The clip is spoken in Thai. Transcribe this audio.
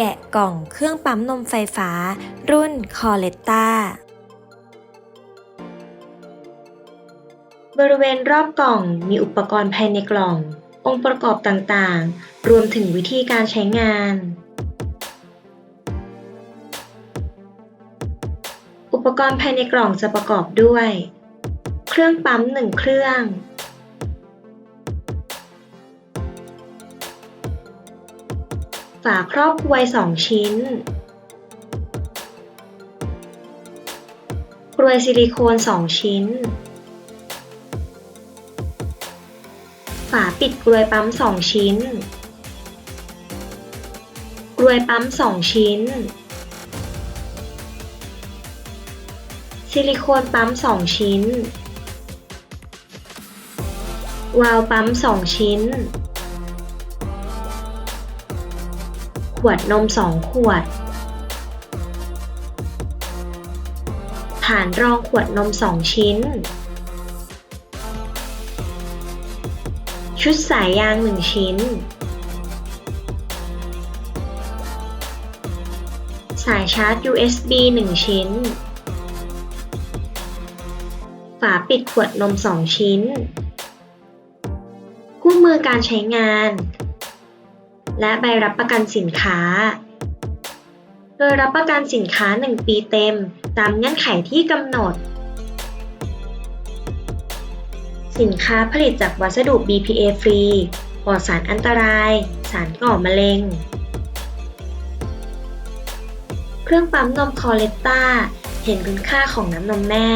แกะกล่องเครื่องปั๊มนมไฟฟ้า รุ่นคอเลตตาบริเวณรอบกล่องมีอุปกรณ์ภายในกล่อง องค์ประกอบต่างๆ รวมถึงวิธีการใช้งาน อุปกรณ์ภายในกล่องจะประกอบด้วย เครื่องปั๊มหนึ่งเครื่องาครอบกลวยสองชิ้นกลวยซิลิโคนสองชิ้น ฝาปิดกลวยปั๊มสองชิ้นกลวยปั๊มสองชิ้น ซิลิโคนปั๊มสองชิ้น วาล์วปั๊มสองชิ้น ขวดนมสองขวด ฐานรองขวดนมสองชิ้น ชุดสายยางหนึ่งชิ้น สายชาร์จ USB 1ชิ้น ฝาปิดขวดนม2ชิ้น คู่มือการใช้งาน และใบรับประกันสินค้า โดยรับประกันสินค้า 1 ปีเต็ม ตามเงื่อนไขที่กำหนด สินค้าผลิตจากวัสดุ BPA ฟรีปลอดสารอันตราย สารก่อมะเร็ง เครื่องปั๊มนมคอเลตตาเห็นคุณค่าของน้ำนมแม่